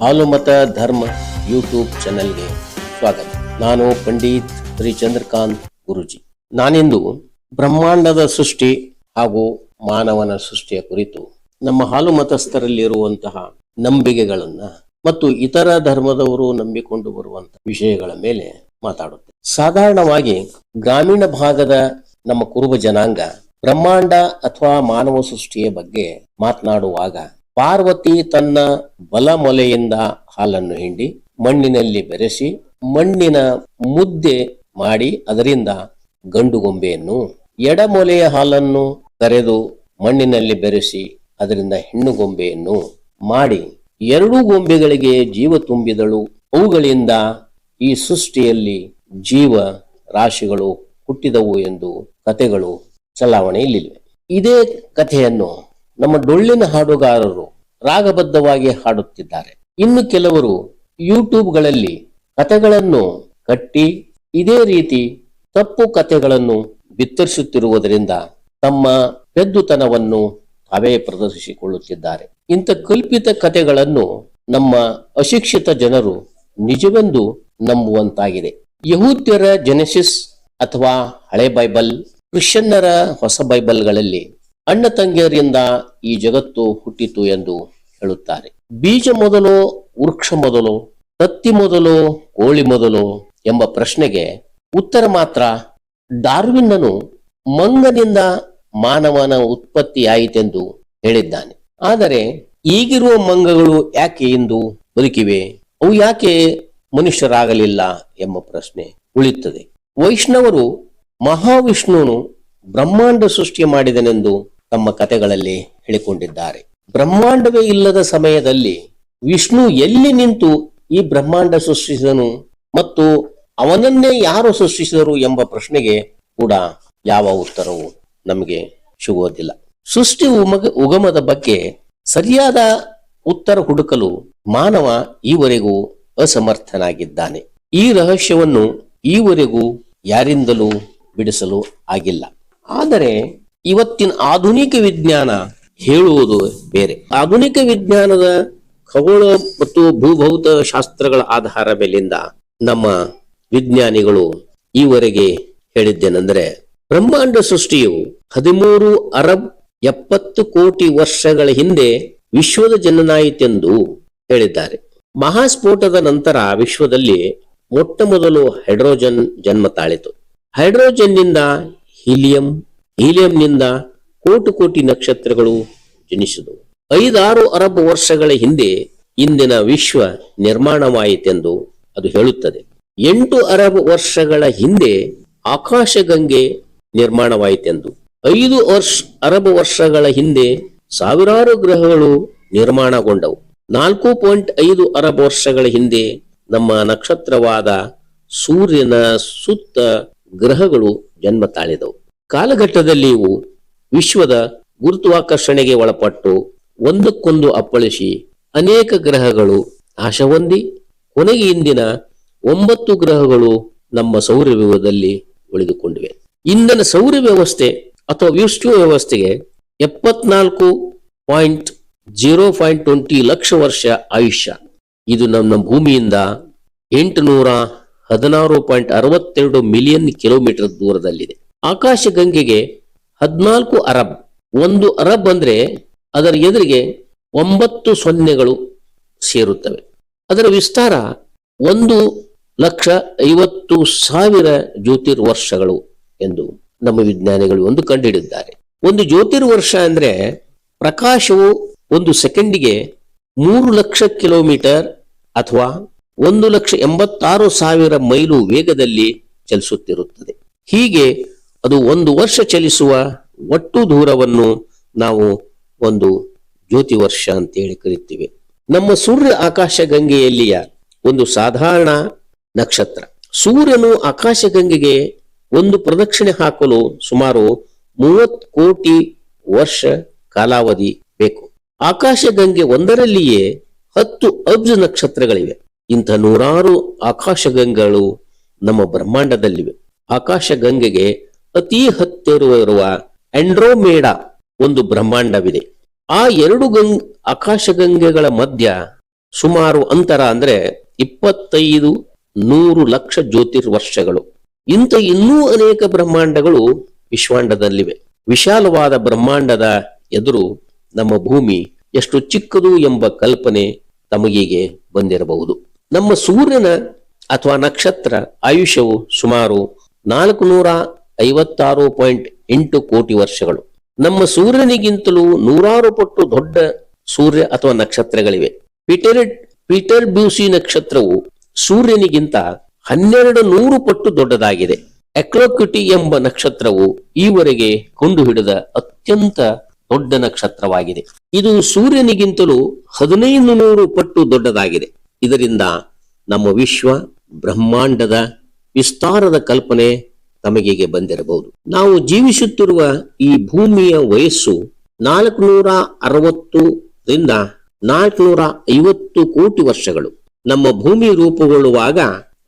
ಹಾಲುಮತ ಧರ್ಮ ಯೂಟ್ಯೂಬ್ ಚಾನೆಲ್ಗೆ ಸ್ವಾಗತ. ನಾನು ಪಂಡಿತ್ ಶ್ರೀ ಚಂದ್ರಕಾಂತ್ ಗುರುಜಿ. ನಾನಿಂದು ಬ್ರಹ್ಮಾಂಡದ ಸೃಷ್ಟಿ ಹಾಗೂ ಮಾನವನ ಸೃಷ್ಟಿಯ ಕುರಿತು ನಮ್ಮ ಹಾಲು ಮತಸ್ಥರಲ್ಲಿರುವಂತಹ ನಂಬಿಕೆಗಳನ್ನ ಮತ್ತು ಇತರ ಧರ್ಮದವರು ನಂಬಿಕೊಂಡು ಬರುವಂತಹ ವಿಷಯಗಳ ಮೇಲೆ ಮಾತಾಡುತ್ತೆ ಸಾಧಾರಣವಾಗಿ ಗ್ರಾಮೀಣ ಭಾಗದ ನಮ್ಮ ಕುರುಬ ಜನಾಂಗ ಬ್ರಹ್ಮಾಂಡ ಅಥವಾ ಮಾನವ ಸೃಷ್ಟಿಯ ಬಗ್ಗೆ ಮಾತನಾಡುವಾಗ ಪಾರ್ವತಿ ತನ್ನ ಬಲಮೊಲೆಯಿಂದ ಹಾಲನ್ನು ಹಿಂಡಿ ಮಣ್ಣಿನಲ್ಲಿ ಬೆರೆಸಿ ಮಣ್ಣಿನ ಮುದ್ದೆ ಮಾಡಿ ಅದರಿಂದ ಗಂಡು ಗೊಂಬೆಯನ್ನು ಎಡಮೊಲೆಯ ಹಾಲನ್ನು ಕರೆದು ಮಣ್ಣಿನಲ್ಲಿ ಬೆರೆಸಿ ಅದರಿಂದ ಹೆಣ್ಣು ಗೊಂಬೆಯನ್ನು ಮಾಡಿ ಎರಡೂ ಗೊಂಬೆಗಳಿಗೆ ಜೀವ ತುಂಬಿದಳು. ಅವುಗಳಿಂದ ಈ ಸೃಷ್ಟಿಯಲ್ಲಿ ಜೀವ ರಾಶಿಗಳು ಹುಟ್ಟಿದವು ಎಂದು ಕಥೆಗಳು ಚಲಾವಣೆಯಲ್ಲಿವೆ. ಇದೇ ಕಥೆಯನ್ನು ನಮ್ಮ ಡೊಳ್ಳಿನ ಹಾಡುಗಾರರು ರಾಗಬದ್ಧವಾಗಿ ಹಾಡುತ್ತಿದ್ದಾರೆ. ಇನ್ನು ಕೆಲವರು ಯೂಟ್ಯೂಬ್ಗಳಲ್ಲಿ ಕಥೆಗಳನ್ನು ಕಟ್ಟಿ, ಇದೇ ರೀತಿ ತಪ್ಪು ಕಥೆಗಳನ್ನು ಬಿತ್ತರಿಸುತ್ತಿರುವುದರಿಂದ ತಮ್ಮ ಪೆದ್ದುತನವನ್ನು ತಾವೇ ಪ್ರದರ್ಶಿಸಿಕೊಳ್ಳುತ್ತಿದ್ದಾರೆ. ಇಂಥ ಕಲ್ಪಿತ ಕಥೆಗಳನ್ನು ನಮ್ಮ ಅಶಿಕ್ಷಿತ ಜನರು ನಿಜವೆಂದು ನಂಬುವಂತಾಗಿದೆ. ಯಹೂದ್ಯರ ಜೆನೆಸಿಸ್ ಅಥವಾ ಹಳೆ ಬೈಬಲ್ ಕ್ರಿಶ್ಚಿಯನ್ನರ ಹೊಸ ಬೈಬಲ್ಗಳಲ್ಲಿ ಅಣ್ಣ ತಂಗಿಯರಿಂದ ಈ ಜಗತ್ತು ಹುಟ್ಟಿತು ಎಂದು ಹೇಳುತ್ತಾರೆ. ಬೀಜ ಮೊದಲು, ವೃಕ್ಷ ಮೊದಲು, ತತ್ತಿ ಮೊದಲು, ಕೋಳಿ ಮೊದಲು ಎಂಬ ಪ್ರಶ್ನೆಗೆ ಉತ್ತರ ಮಾತ್ರ ಡಾರ್ವಿನ್ನನು ಮಂಗನಿಂದ ಮಾನವನ ಉತ್ಪತ್ತಿಯಾಯಿತೆಂದು ಹೇಳಿದ್ದಾನೆ. ಆದರೆ ಈಗಿರುವ ಮಂಗಗಳು ಯಾಕೆ ಇಂದು ಬದುಕಿವೆ? ಅವು ಯಾಕೆ ಮನುಷ್ಯರಾಗಲಿಲ್ಲ ಎಂಬ ಪ್ರಶ್ನೆ ಉಳಿಯುತ್ತದೆ. ವೈಷ್ಣವರು ಮಹಾವಿಷ್ಣುನು ಬ್ರಹ್ಮಾಂಡ ಸೃಷ್ಟಿ ಮಾಡಿದನೆಂದು ತಮ್ಮ ಕಥೆಗಳಲ್ಲಿ ಹೇಳಿಕೊಂಡಿದ್ದಾರೆ. ಬ್ರಹ್ಮಾಂಡವೇ ಇಲ್ಲದ ಸಮಯದಲ್ಲಿ ವಿಷ್ಣು ಎಲ್ಲಿ ನಿಂತು ಈ ಬ್ರಹ್ಮಾಂಡ ಸೃಷ್ಟಿಸಿದನು ಮತ್ತು ಅವನನ್ನೇ ಯಾರು ಸೃಷ್ಟಿಸಿದರು ಎಂಬ ಪ್ರಶ್ನೆಗೆ ಕೂಡ ಯಾವ ಉತ್ತರವು ನಮಗೆ ಸಿಗುವುದಿಲ್ಲ. ಸೃಷ್ಟಿ ಉಮಗ, ಉಗಮದ ಬಗ್ಗೆ ಸರಿಯಾದ ಉತ್ತರ ಹುಡುಕಲು ಮಾನವ ಈವರೆಗೂ ಅಸಮರ್ಥನಾಗಿದ್ದಾನೆ. ಈ ರಹಸ್ಯವನ್ನು ಈವರೆಗೂ ಯಾರಿಂದಲೂ ಬಿಡಿಸಲು ಆಗಿಲ್ಲ. ಆದರೆ ಇವತ್ತಿನ ಆಧುನಿಕ ವಿಜ್ಞಾನ ಹೇಳುವುದು ಬೇರೆ. ಆಧುನಿಕ ವಿಜ್ಞಾನದ ಖಗೋಳ ಮತ್ತು ಭೂಭೌತ ಶಾಸ್ತ್ರಗಳ ಆಧಾರ ಮೇಲಿಂದ ನಮ್ಮ ವಿಜ್ಞಾನಿಗಳು ಈವರೆಗೆ ಹೇಳಿದ್ದೇನೆಂದರೆ, ಬ್ರಹ್ಮಾಂಡ ಸೃಷ್ಟಿಯು ಹದಿಮೂರು ಅರಬ್ ಎಪ್ಪತ್ತು ಕೋಟಿ ವರ್ಷಗಳ ಹಿಂದೆ ವಿಶ್ವದ ಜನನಾಯಿತೆಂದು ಹೇಳಿದ್ದಾರೆ. ಮಹಾಸ್ಫೋಟದ ನಂತರ ವಿಶ್ವದಲ್ಲಿ ಮೊಟ್ಟ ಮೊದಲು ಹೈಡ್ರೋಜನ್ ಜನ್ಮ ತಾಳಿತು. ಹೈಡ್ರೋಜನ್ನಿಂದ ಹೀಲಿಯಂ ಹೀಲಿಯಂನಿಂದ ಕೋಟಿ ಕೋಟಿ ನಕ್ಷತ್ರಗಳು ಜನಿಸಿದವು. ಐದಾರು ಅರಬ್ ವರ್ಷಗಳ ಹಿಂದೆ ಇಂದಿನ ವಿಶ್ವ ನಿರ್ಮಾಣವಾಯಿತೆಂದು ಅದು ಹೇಳುತ್ತದೆ. ಎಂಟು ಅರಬ್ ವರ್ಷಗಳ ಹಿಂದೆ ಆಕಾಶಗಂಗೆ ನಿರ್ಮಾಣವಾಯಿತೆಂದು. ಐದು ವರ್ಷ ಅರಬ್ ವರ್ಷಗಳ ಹಿಂದೆ ಸಾವಿರಾರು ಗ್ರಹಗಳು ನಿರ್ಮಾಣಗೊಂಡವು. ನಾಲ್ಕು ಪಾಯಿಂಟ್ ಐದು ಅರಬ್ ವರ್ಷಗಳ ಹಿಂದೆ ನಮ್ಮ ನಕ್ಷತ್ರವಾದ ಸೂರ್ಯನ ಸುತ್ತ ಗ್ರಹಗಳು ಜನ್ಮ ತಾಳಿದವು. ಕಾಲಘಟ್ಟದಲ್ಲಿ ವಿಶ್ವದ ಗುರುತ್ವಾಕರ್ಷಣೆಗೆ ಒಳಪಟ್ಟು ಒಂದಕ್ಕೊಂದು ಅಪ್ಪಳಿಸಿ ಅನೇಕ ಗ್ರಹಗಳು ನಾಶ ಹೊಂದಿ ಕೊನೆಗೆ ಇಂದಿನ ಒಂಬತ್ತು ಗ್ರಹಗಳು ನಮ್ಮ ಸೌರ ವ್ಯೂಹದಲ್ಲಿ ಉಳಿದುಕೊಂಡಿವೆ. ಇಂದಿನ ಸೌರ ವ್ಯವಸ್ಥೆ ಅಥವಾ ವಿಶ್ವ ವ್ಯವಸ್ಥೆಗೆ ಎಪ್ಪತ್ನಾಲ್ಕು ಪಾಯಿಂಟ್ ಜೀರೋ ಪಾಯಿಂಟ್ ಟ್ವೆಂಟಿ ಲಕ್ಷ ವರ್ಷ ಆಯುಷ್ಯ. ಇದು ನಮ್ಮ ಭೂಮಿಯಿಂದ ಎಂಟುನೂರ ಹದಿನಾರು ಪಾಯಿಂಟ್ ಅರವತ್ತೆರಡು ಮಿಲಿಯನ್ ಕಿಲೋಮೀಟರ್ ದೂರದಲ್ಲಿದೆ. ಆಕಾಶ ಗಂಗೆಗೆ ಹದಿನಾಲ್ಕು ಅರಬ್. ಒಂದು ಅರಬ್ ಅಂದ್ರೆ ಅದರ ಎದುರಿಗೆ ಒಂಬತ್ತು ಸೊನ್ನೆಗಳು ಸೇರುತ್ತವೆ. ಅದರ ವಿಸ್ತಾರ ಒಂದು ಲಕ್ಷ ಐವತ್ತು ಸಾವಿರ ಜ್ಯೋತಿರ್ವರ್ಷಗಳು ಎಂದು ನಮ್ಮ ವಿಜ್ಞಾನಿಗಳು ಒಂದು ಕಂಡುಹಿಡಿದಿದ್ದಾರೆ. ಒಂದು ಜ್ಯೋತಿರ್ವರ್ಷ ಅಂದ್ರೆ ಪ್ರಕಾಶವು ಒಂದು ಸೆಕೆಂಡಿಗೆ ಮೂರು ಲಕ್ಷ ಕಿಲೋಮೀಟರ್ ಅಥವಾ ಒಂದು ಲಕ್ಷ ಎಂಬತ್ತಾರು ಸಾವಿರ ಮೈಲು ವೇಗದಲ್ಲಿ ಚಲಿಸುತ್ತಿರುತ್ತದೆ. ಹೀಗೆ ಅದು ಒಂದು ವರ್ಷ ಚಲಿಸುವ ಒಟ್ಟು ದೂರವನ್ನು ನಾವು ಒಂದು ಜ್ಯೋತಿ ವರ್ಷ ಅಂತೇಳಿ ಕರಿತೀವಿ. ನಮ್ಮ ಸೂರ್ಯ ಆಕಾಶ ಗಂಗೆಯಲ್ಲಿಯ ಒಂದು ಸಾಧಾರಣ ನಕ್ಷತ್ರ. ಸೂರ್ಯನು ಆಕಾಶ ಗಂಗೆಗೆ ಒಂದು ಪ್ರದಕ್ಷಿಣೆ ಹಾಕಲು ಸುಮಾರು ಮೂವತ್ ಕೋಟಿ ವರ್ಷ ಕಾಲಾವಧಿ ಬೇಕು. ಆಕಾಶ ಗಂಗೆ ಒಂದರಲ್ಲಿಯೇ ಹತ್ತು ಅಬ್ಜ ನಕ್ಷತ್ರಗಳಿವೆ. ಇಂಥ ನೂರಾರು ಆಕಾಶ ಗಂಗೆಗಳು ನಮ್ಮ ಬ್ರಹ್ಮಾಂಡದಲ್ಲಿವೆ. ಆಕಾಶ ಗಂಗೆಗೆ ಅತಿ ಹತ್ತಿರವಿರುವ ಆಂಡ್ರೋಮೇಡಾ ಒಂದು ಬ್ರಹ್ಮಾಂಡವಿದೆ. ಆ ಎರಡು ಗಂಗ್ ಆಕಾಶಗಂಗೆಗಳ ಮಧ್ಯ ಸುಮಾರು ಅಂತರ ಅಂದ್ರೆ ಇಪ್ಪತ್ತೈದು ನೂರು ಲಕ್ಷ ಜ್ಯೋತಿರ್ವರ್ಷಗಳು. ಇಂಥ ಇನ್ನೂ ಅನೇಕ ಬ್ರಹ್ಮಾಂಡಗಳು ವಿಶ್ವಾಂಡದಲ್ಲಿವೆ. ವಿಶಾಲವಾದ ಬ್ರಹ್ಮಾಂಡದ ಎದುರು ನಮ್ಮ ಭೂಮಿ ಎಷ್ಟು ಚಿಕ್ಕದು ಎಂಬ ಕಲ್ಪನೆ ತಮಗೀಗೆ ಬಂದಿರಬಹುದು. ನಮ್ಮ ಸೂರ್ಯನ ಅಥವಾ ನಕ್ಷತ್ರ ಆಯುಷ್ಯವು ಸುಮಾರು ನಾಲ್ಕು ನೂರ ಐವತ್ತಾರು ಪಾಯಿಂಟ್ ಎಂಟು ಕೋಟಿ ವರ್ಷಗಳು. ನಮ್ಮ ಸೂರ್ಯನಿಗಿಂತಲೂ ನೂರಾರು ಪಟ್ಟು ದೊಡ್ಡ ಸೂರ್ಯ ಅಥವಾ ನಕ್ಷತ್ರಗಳಿವೆ. ಪೀಟರ್ ಪೀಟರ್ ಬ್ಯೂಸಿ ನಕ್ಷತ್ರವು ಸೂರ್ಯನಿಗಿಂತ ಹನ್ನೆರಡು ನೂರು ಪಟ್ಟು ದೊಡ್ಡದಾಗಿದೆ. ಎಕ್ಲೋಕ್ಯುಟಿ ಎಂಬ ನಕ್ಷತ್ರವು ಈವರೆಗೆ ಕಂಡುಹಿಡಿದ ಅತ್ಯಂತ ದೊಡ್ಡ ನಕ್ಷತ್ರವಾಗಿದೆ. ಇದು ಸೂರ್ಯನಿಗಿಂತಲೂ ಹದಿನೈದು ನೂರು ಪಟ್ಟು ದೊಡ್ಡದಾಗಿದೆ. ಇದರಿಂದ ನಮ್ಮ ವಿಶ್ವ ಬ್ರಹ್ಮಾಂಡದ ವಿಸ್ತಾರದ ಕಲ್ಪನೆ ತಮಗೀಗೆ ಬಂದಿರಬಹುದು. ನಾವು ಜೀವಿಸುತ್ತಿರುವ ಈ ಭೂಮಿಯ ವಯಸ್ಸು ನಾಲ್ಕುನೂರ ಅರವತ್ತರಿಂದ ನಾಲ್ಕುನೂರ ಐವತ್ತು ಕೋಟಿ ವರ್ಷಗಳು. ನಮ್ಮ ಭೂಮಿ ರೂಪುಗೊಳ್ಳುವಾಗ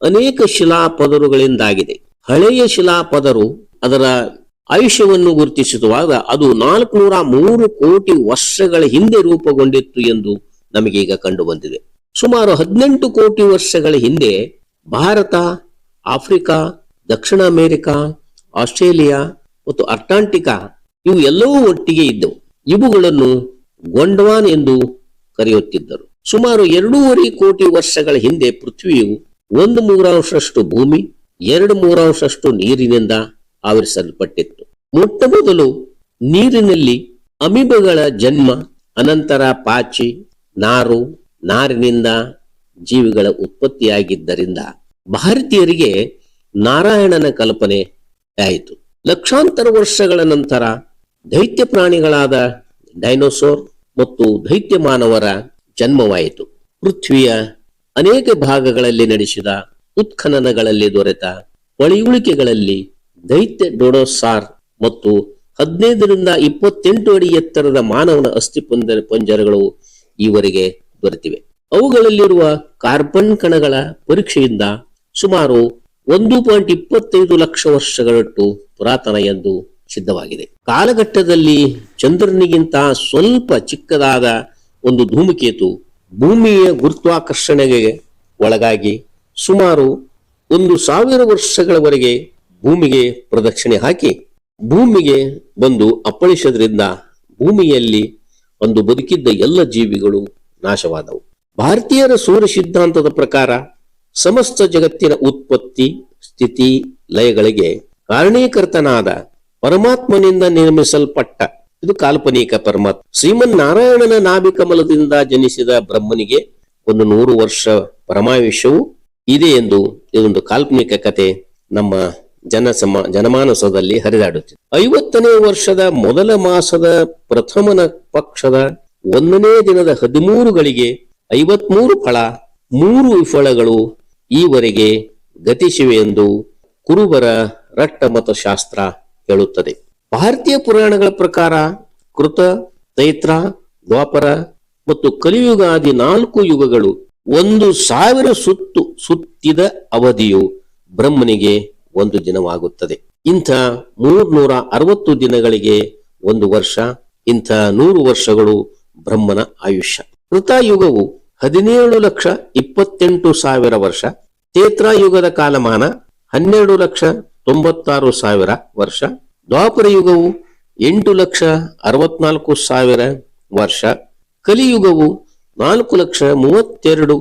ಅನೇಕ ಶಿಲಾ ಪದರುಗಳಿಂದಾಗಿದೆ ಹಳೆಯ ಶಿಲಾ ಪದರು ಅದರ ಆಯುಷ್ಯವನ್ನು ಗುರುತಿಸುವಾಗ ಅದು ನಾಲ್ಕುನೂರ ಮೂರು ಕೋಟಿ ವರ್ಷಗಳ ಹಿಂದೆ ರೂಪುಗೊಂಡಿತ್ತು ಎಂದು ನಮಗೀಗ ಕಂಡು ಬಂದಿದೆ ಸುಮಾರು ಹದಿನೆಂಟು ಕೋಟಿ ವರ್ಷಗಳ ಹಿಂದೆ ಭಾರತ, ಆಫ್ರಿಕಾ ದಕ್ಷಿಣ ಅಮೆರಿಕ, ಆಸ್ಟ್ರೇಲಿಯಾ ಮತ್ತು ಅಟ್ಲಾಂಟಿಕಾ ಇವು ಎಲ್ಲವೂ ಒಟ್ಟಿಗೆ ಇದ್ದವು. ಇವುಗಳನ್ನು ಗೊಂಡವಾನ್ ಎಂದು ಕರೆಯುತ್ತಿದ್ದರು. ಸುಮಾರು ಎರಡೂವರೆ ಕೋಟಿ ವರ್ಷಗಳ ಹಿಂದೆ ಪೃಥ್ವಿಯು ಒಂದು ಮೂರಾಂಶಷ್ಟು ಭೂಮಿ, ಎರಡು ಮೂರಾಂಶಷ್ಟು ನೀರಿನಿಂದ ಆವರಿಸಲ್ಪಟ್ಟಿತ್ತು. ಮೊಟ್ಟ ಮೊದಲು ನೀರಿನಲ್ಲಿ ಅಮಿಬಗಳ ಜನ್ಮ, ಅನಂತರ ಪಾಚಿ, ನಾರು, ನಾರಿನಿಂದ ಜೀವಿಗಳ ಉತ್ಪತ್ತಿಯಾಗಿದ್ದರಿಂದ ಭಾರತೀಯರಿಗೆ ನಾರಾಯಣನ ಕಲ್ಪನೆ ಆಯಿತು. ಲಕ್ಷಾಂತರ ವರ್ಷಗಳ ನಂತರ ದೈತ್ಯ ಪ್ರಾಣಿಗಳಾದ ಡೈನೋಸೋರ್ ಮತ್ತು ದೈತ್ಯ ಮಾನವರ ಜನ್ಮವಾಯಿತು. ಪೃಥ್ವಿಯ ಅನೇಕ ಭಾಗಗಳಲ್ಲಿ ನಡೆಸಿದ ಉತ್ಖನನಗಳಲ್ಲಿ ದೊರೆತ ಪಳಿಯುಳಿಕೆಗಳಲ್ಲಿ ದೈತ್ಯ ಡೊಡೋಸಾರ್ ಮತ್ತು ಹದಿನೈದರಿಂದ ಇಪ್ಪತ್ತೆಂಟು ಅಡಿ ಎತ್ತರದ ಮಾನವನ ಅಸ್ಥಿ ಪಂಜರ ಪಂಜರಗಳು ಈವರೆಗೆ ದೊರೆತಿವೆ. ಅವುಗಳಲ್ಲಿರುವ ಕಾರ್ಬನ್ ಕಣಗಳ ಪರೀಕ್ಷೆಯಿಂದ ಸುಮಾರು ಒಂದು ಪಾಯಿಂಟ್ ಇಪ್ಪತ್ತೈದು ಲಕ್ಷ ವರ್ಷಗಳಷ್ಟು ಪುರಾತನ ಎಂದು ಸಿದ್ಧವಾಗಿದೆ. ಕಾಲಘಟ್ಟದಲ್ಲಿ ಚಂದ್ರನಿಗಿಂತ ಸ್ವಲ್ಪ ಚಿಕ್ಕದಾದ ಒಂದು ಧೂಮಕೇತು ಭೂಮಿಯ ಗುರುತ್ವಾಕರ್ಷಣೆಗೆ ಒಳಗಾಗಿ ಸುಮಾರು ಒಂದು ಸಾವಿರ ವರ್ಷಗಳವರೆಗೆ ಭೂಮಿಗೆ ಪ್ರದಕ್ಷಿಣೆ ಹಾಕಿ ಭೂಮಿಗೆ ಬಂದು ಅಪ್ಪಳಿಸೋದ್ರಿಂದ ಭೂಮಿಯಲ್ಲಿ ಒಂದು ಬದುಕಿದ್ದ ಎಲ್ಲ ಜೀವಿಗಳು ನಾಶವಾದವು. ಭಾರತೀಯರ ಸೂರ್ಯ ಸಿದ್ಧಾಂತದ ಪ್ರಕಾರ ಸಮಸ್ತ ಜಗತ್ತಿನ ಉತ್ಪತ್ತಿ, ಸ್ಥಿತಿ, ಲಯಗಳಿಗೆ ಕಾರಣೀಕರ್ತನಾದ ಪರಮಾತ್ಮನಿಂದ ನಿರ್ಮಿಸಲ್ಪಟ್ಟ. ಇದು ಕಾಲ್ಪನಿಕ ಪರಮಾತ್ಮ. ಶ್ರೀಮನ್ ನಾರಾಯಣನ ನಾಭಿಕಮಲದಿಂದ ಜನಿಸಿದ ಬ್ರಹ್ಮನಿಗೆ ಒಂದು ನೂರು ವರ್ಷ ಪರಮಾಯುಷ್ಯವು ಇದೆ ಎಂದು ಇದೊಂದು ಕಾಲ್ಪನಿಕ ಕತೆ ನಮ್ಮ ಜನ ಸಮ, ಜನಮಾನಸದಲ್ಲಿ ಹರಿದಾಡುತ್ತಿದೆ. ಐವತ್ತನೇ ವರ್ಷದ ಮೊದಲ ಮಾಸದ ಪ್ರಥಮನ ಪಕ್ಷದ ಒಂದನೇ ದಿನದ ಹದಿಮೂರುಗಳಿಗೆ ಐವತ್ಮೂರು ಫಳ, ಮೂರು ವಿಫಲಗಳು ಈವರೆಗೆ ಗತಿಸಿವೆ ಎಂದು ಕುರುಬರ ರಟ್ಟಮತ ಶಾಸ್ತ್ರ ಹೇಳುತ್ತದೆ. ಭಾರತೀಯ ಪುರಾಣಗಳ ಪ್ರಕಾರ ಕೃತ, ತೈತ್ರ, ದ್ವಾಪರ ಮತ್ತು ಕಲಿಯುಗ ಆದಿ ನಾಲ್ಕು ಯುಗಗಳು ಒಂದು ಸಾವಿರ ಸುತ್ತು ಸುತ್ತಿದ ಅವಧಿಯು ಬ್ರಹ್ಮನಿಗೆ ಒಂದು ದಿನವಾಗುತ್ತದೆ. ಇಂಥ ಮೂರ್ನೂರ ಅರವತ್ತು ದಿನಗಳಿಗೆ ಒಂದು ವರ್ಷ, ಇಂಥ ನೂರು ವರ್ಷಗಳು ಬ್ರಹ್ಮನ ಆಯುಷ್ಯ. ಕೃತಯುಗವು ಹದಿನೇಳು ಲಕ್ಷ ಇಪ್ಪತ್ತೆಂಟು ಸಾವಿರ ವರ್ಷ ತೇತ್ರಾಯುಗದ ಕಾಲಮಾನ ಹನ್ನೆರಡು ಲಕ್ಷ ತೊಂಬತ್ತಾರು ಸಾವಿರ ವರ್ಷ, ದ್ವಾಪರ ಯುಗವು ಎಂಟು ಲಕ್ಷ ಅರವತ್ನಾಲ್ಕು ಸಾವಿರ ವರ್ಷ, ಕಲಿಯುಗವು ನಾಲ್ಕು ಲಕ್ಷ ಮೂವತ್ತೆರಡು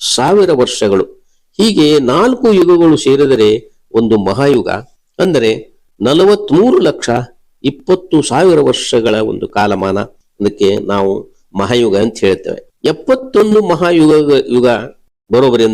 ಸಾವಿರ ವರ್ಷಗಳು. ಹೀಗೆ ನಾಲ್ಕು ಯುಗಗಳು ಸೇರಿದರೆ ಒಂದು ಮಹಾಯುಗ, ಅಂದರೆ ನಲವತ್ಮೂರು ಲಕ್ಷ ಇಪ್ಪತ್ತು ಸಾವಿರ ವರ್ಷಗಳ ಒಂದು ಕಾಲಮಾನ ಅದಕ್ಕೆ ನಾವು ಮಹಾಯುಗ ಅಂತ ಹೇಳ್ತೇವೆ. ಎಪ್ಪತ್ತೊಂದು ಮಹಾಯುಗ ಯುಗ ಬರೋಬರಿ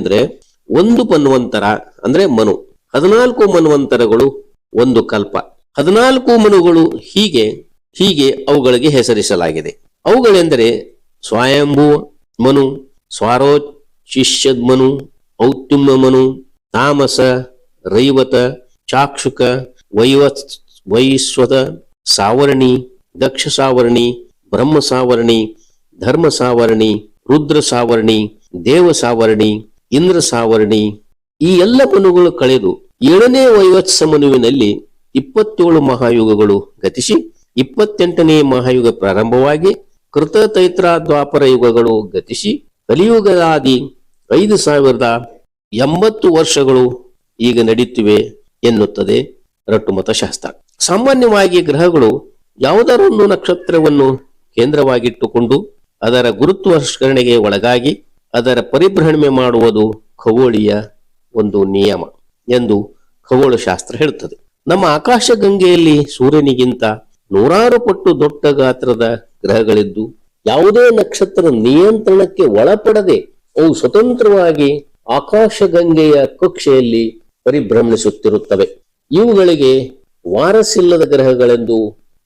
ಒಂದು ಮನ್ವಂತರ ಅಂದ್ರೆ ಮನು. ಹದಿನಾಲ್ಕು ಮನ್ವಂತರಗಳು ಒಂದು ಕಲ್ಪ. ಹದಿನಾಲ್ಕು ಮನುಗಳು ಹೀಗೆ ಹೀಗೆ ಅವುಗಳಿಗೆ ಹೆಸರಿಸಲಾಗಿದೆ. ಅವುಗಳೆಂದರೆ ಸ್ವಯಂಭೂ ಮನು ಸ್ವಾರೋಚಿಷ್ಯದ್ ಮನು ಔತ್ಯುಮ್ಮ ಮನು, ತಾಮಸ, ರೈವತ, ಚಾಕ್ಷುಕ ವೈವ ವೈಸ್ವತ ಸಾವರ್ಣಿ ದಕ್ಷ ಸಾವರ್ಣಿ ಬ್ರಹ್ಮ ಸಾವರ್ಣಿ ಧರ್ಮ ಸಾವರಣಿ ರುದ್ರ ಸಾವರ್ಣಿ ದೇವ ಸಾವರಣಿ ಇಂದ್ರ ಸಾವರ್ಣಿ ಈ ಎಲ್ಲ ಮನುಗಳು ಕಳೆದು ಏಳನೇ ವೈವತ್ಸ ಮನುವಿನಲ್ಲಿ ಇಪ್ಪತ್ತೇಳು ಮಹಾಯುಗಗಳು ಗತಿಸಿ ಇಪ್ಪತ್ತೆಂಟನೇ ಮಹಾಯುಗ ಪ್ರಾರಂಭವಾಗಿ ಕೃತ ತೈತ್ರ ದ್ವಾಪರ ಯುಗಗಳು ಗತಿಸಿ ಕಲಿಯುಗದಾದಿ ಐದು ಸಾವಿರದ ಎಂಬತ್ತು ವರ್ಷಗಳು ಈಗ ನಡೆಯುತ್ತಿವೆ ಎನ್ನುತ್ತದೆ ರಟ್ಟುಮತ ಶಾಸ್ತ್ರ ಸಾಮಾನ್ಯವಾಗಿ ಗ್ರಹಗಳು ಯಾವುದರೊಂದು ನಕ್ಷತ್ರವನ್ನು ಕೇಂದ್ರವಾಗಿಟ್ಟುಕೊಂಡು ಅದರ ಗುರುತ್ವಾಕರ್ಷಣೆಗೆ ಒಳಗಾಗಿ ಅದರ ಪರಿಭ್ರಮಣೆ ಮಾಡುವುದು ಖಗೋಳೀಯ ಒಂದು ನಿಯಮ ಎಂದು ಖಗೋಳ ಶಾಸ್ತ್ರ ಹೇಳುತ್ತದೆ. ನಮ್ಮ ಆಕಾಶ ಗಂಗೆಯಲ್ಲಿ ಸೂರ್ಯನಿಗಿಂತ ನೂರಾರು ಪಟ್ಟು ದೊಡ್ಡ ಗಾತ್ರದ ಗ್ರಹಗಳಿದ್ದು, ಯಾವುದೇ ನಕ್ಷತ್ರ ನಿಯಂತ್ರಣಕ್ಕೆ ಒಳಪಡದೆ ಅವು ಸ್ವತಂತ್ರವಾಗಿ ಆಕಾಶ ಗಂಗೆಯ ಕಕ್ಷೆಯಲ್ಲಿ ಪರಿಭ್ರಮಿಸುತ್ತಿರುತ್ತವೆ ಇವುಗಳಿಗೆ ವಾರಸಿಲ್ಲದ ಗ್ರಹಗಳೆಂದು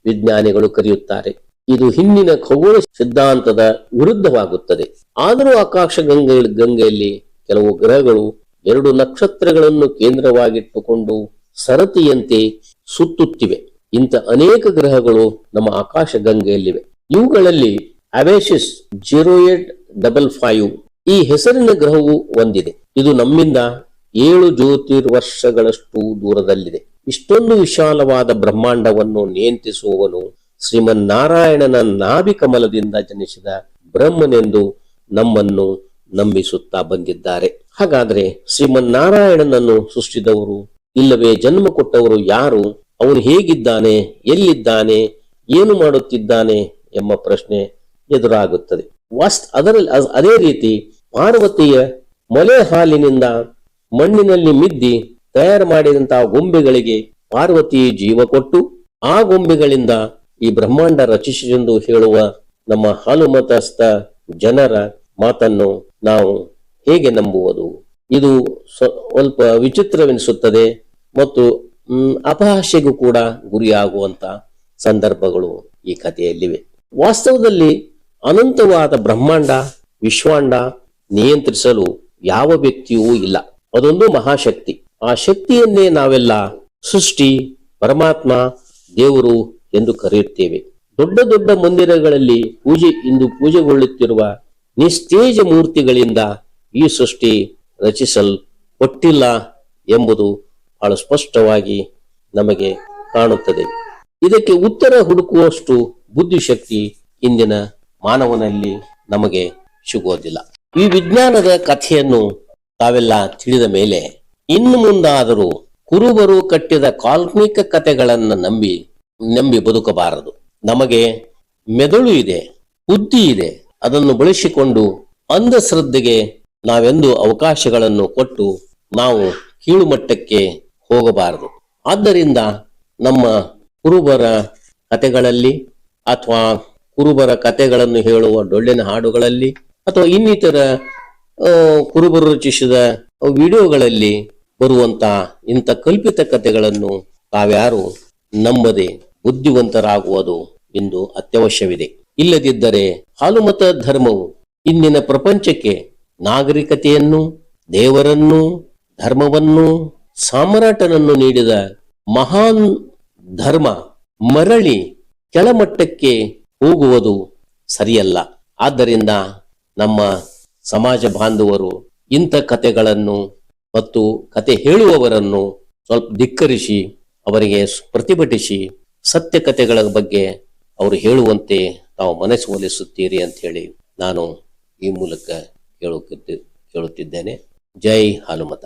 ವಿಜ್ಞಾನಿಗಳು ಕರೆಯುತ್ತಾರೆ. ಇದು ಹಿಂದಿನ ಖಗೋಳ ಸಿದ್ಧಾಂತದ ವಿರುದ್ಧವಾಗುತ್ತದೆ. ಆದರೂ ಆಕಾಶ ಗಂಗೆ ಗಂಗೆಯಲ್ಲಿ ಕೆಲವು ಗ್ರಹಗಳು ಎರಡು ನಕ್ಷತ್ರಗಳನ್ನು ಕೇಂದ್ರವಾಗಿಟ್ಟುಕೊಂಡು ಸರತಿಯಂತೆ ಸುತ್ತುತ್ತಿವೆ. ಇಂಥ ಅನೇಕ ಗ್ರಹಗಳು ನಮ್ಮ ಆಕಾಶ ಗಂಗೆಯಲ್ಲಿವೆ. ಇವುಗಳಲ್ಲಿ ಅವೇಶಿಸ್ ಜೀರೋ ಏಟ್ ಡಬಲ್ ಫೈವ್ ಈ ಹೆಸರಿನ ಗ್ರಹವು ಒಂದಿದೆ. ಇದು ನಮ್ಮಿಂದ ಏಳು ಜ್ಯೋತಿರ್ವರ್ಷಗಳಷ್ಟು ದೂರದಲ್ಲಿದೆ. ಇಷ್ಟೊಂದು ವಿಶಾಲವಾದ ಬ್ರಹ್ಮಾಂಡವನ್ನು ನಿಯಂತ್ರಿಸುವವನು ಶ್ರೀಮನ್ನಾರಾಯಣನ ನಾಭಿ ಕಮಲದಿಂದ ಜನಿಸಿದ ಬ್ರಹ್ಮನೆಂದು ನಮ್ಮನ್ನು ನಂಬಿಸುತ್ತಾ ಬಂದಿದ್ದಾರೆ. ಹಾಗಾದ್ರೆ ಶ್ರೀಮನ್ನಾರಾಯಣನನ್ನು ಸೃಷ್ಟಿದವರು, ಇಲ್ಲವೇ ಜನ್ಮ ಕೊಟ್ಟವರು ಯಾರು? ಅವನು ಹೇಗಿದ್ದಾನೆ, ಎಲ್ಲಿದ್ದಾನೆ, ಏನು ಮಾಡುತ್ತಿದ್ದಾನೆ ಎಂಬ ಪ್ರಶ್ನೆ ಎದುರಾಗುತ್ತದೆ. ವಾಸ್ ಅದರಲ್ಲಿ ಅದೇ ರೀತಿ ಪಾರ್ವತಿಯ ಮೊಲೆ ಹಾಲಿನಿಂದ ಮಣ್ಣಿನಲ್ಲಿ ಮಿದ್ದಿ ತಯಾರು ಮಾಡಿದಂತಹ ಗೊಂಬೆಗಳಿಗೆ ಪಾರ್ವತಿ ಜೀವ ಕೊಟ್ಟು, ಆ ಗೊಂಬೆಗಳಿಂದ ಈ ಬ್ರಹ್ಮಾಂಡ ರಚಿಸಿದೆಂದು ಹೇಳುವ ನಮ್ಮ ಹಾಲುಮತಸ್ಥ ಜನರ ಮಾತನ್ನು ನಾವು ಹೇಗೆ ನಂಬುವುದು? ಇದು ಸ್ವಲ್ಪ ವಿಚಿತ್ರವೆನಿಸುತ್ತದೆ ಮತ್ತು ಅಪಹಾಸ್ಯಗೂ ಕೂಡ ಗುರಿಯಾಗುವಂತ ಸಂದರ್ಭಗಳು ಈ ಕಥೆಯಲ್ಲಿವೆ. ವಾಸ್ತವದಲ್ಲಿ ಅನಂತವಾದ ಬ್ರಹ್ಮಾಂಡ, ವಿಶ್ವಾಂಡ ನಿಯಂತ್ರಿಸಲು ಯಾವ ವ್ಯಕ್ತಿಯೂ ಇಲ್ಲ. ಅದೊಂದು ಮಹಾಶಕ್ತಿ. ಆ ಶಕ್ತಿಯನ್ನೇ ನಾವೆಲ್ಲ ಸೃಷ್ಟಿ, ಪರಮಾತ್ಮ, ದೇವರು ಎಂದು ಕರೆಯುತ್ತೇವೆ. ದೊಡ್ಡ ದೊಡ್ಡ ಮಂದಿರಗಳಲ್ಲಿ ಪೂಜೆ ಇಂದು ಪೂಜೆಗೊಳ್ಳುತ್ತಿರುವ ನಿಸ್ತೇಜ ಮೂರ್ತಿಗಳಿಂದ ಈ ಸೃಷ್ಟಿ ರಚಿಸಲ್ಪಟ್ಟಿಲ್ಲ ಎಂಬುದು ಬಹಳ ಸ್ಪಷ್ಟವಾಗಿ ನಮಗೆ ಕಾಣುತ್ತದೆ. ಇದಕ್ಕೆ ಉತ್ತರ ಹುಡುಕುವಷ್ಟು ಬುದ್ಧಿಶಕ್ತಿ ಇಂದಿನ ಮಾನವನಲ್ಲಿ ನಮಗೆ ಸಿಗುವುದಿಲ್ಲ. ಈ ವಿಜ್ಞಾನದ ಕಥೆಯನ್ನು ತಾವೆಲ್ಲ ತಿಳಿದ ಮೇಲೆ ಇನ್ನು ಮುಂದಾದರೂ ಕುರುಬರು ಕಟ್ಟಿದ ಕಾಲ್ಪನಿಕ ಕಥೆಗಳನ್ನು ನಂಬಿ ನಂಬಿ ಬದುಕಬಾರದು. ನಮಗೆ ಮೆದುಳು ಇದೆ, ಬುದ್ಧಿ ಇದೆ, ಅದನ್ನು ಬಳಸಿಕೊಂಡು ಅಂಧಶ್ರದ್ಧೆಗೆ ನಾವೆಂದು ಅವಕಾಶಗಳನ್ನು ಕೊಟ್ಟು ನಾವು ಕೀಳುಮಟ್ಟಕ್ಕೆ ಹೋಗಬಾರದು. ಆದ್ದರಿಂದ ನಮ್ಮ ಕುರುಬರ ಕಥೆಗಳಲ್ಲಿ ಅಥವಾ ಕುರುಬರ ಕಥೆಗಳನ್ನು ಹೇಳುವ ಡೊಳ್ಳಿನ ಹಾಡುಗಳಲ್ಲಿ ಅಥವಾ ಇನ್ನಿತರ ಕುರುಬರು ರಚಿಸಿದ ವಿಡಿಯೋಗಳಲ್ಲಿ ಬರುವಂತಹ ಇಂಥ ಕಲ್ಪಿತ ಕಥೆಗಳನ್ನು ತಾವ್ಯಾರು ನಂಬದೆ ಬುದ್ಧಿವಂತರಾಗುವುದು ಇಂದು ಅತ್ಯವಶ್ಯವಿದೆ. ಇಲ್ಲದಿದ್ದರೆ ಹಾಲುಮತ ಧರ್ಮವು ಇಂದಿನ ಪ್ರಪಂಚಕ್ಕೆ ನಾಗರಿಕತೆಯನ್ನು, ದೇವರನ್ನು, ಧರ್ಮವನ್ನು, ಸಾಮ್ರಾಟನನ್ನು ನೀಡಿದ ಮಹಾನ್ ಧರ್ಮ ಮರಳಿ ಕೆಳಮಟ್ಟಕ್ಕೆ ಹೋಗುವುದು ಸರಿಯಲ್ಲ. ಆದ್ದರಿಂದ ನಮ್ಮ ಸಮಾಜ ಬಾಂಧವರು ಇಂಥ ಕಥೆಗಳನ್ನು ಮತ್ತು ಕತೆ ಹೇಳುವವರನ್ನು ಸ್ವಲ್ಪ ಧಿಕ್ಕರಿಸಿ, ಅವರಿಗೆ ಪ್ರತಿಭಟಿಸಿ ಸತ್ಯ ಕಥೆಗಳ ಬಗ್ಗೆ ಅವರು ಹೇಳುವಂತೆ ತಾವು ಮನಸ್ಸು ಒಲಿಸುತ್ತೀರಿ ಅಂತ ಹೇಳಿ ನಾನು ಈ ಮೂಲಕ ಹೇಳುತ್ತಿದ್ದೇನೆ ಜೈ ಹಾಲುಮತ.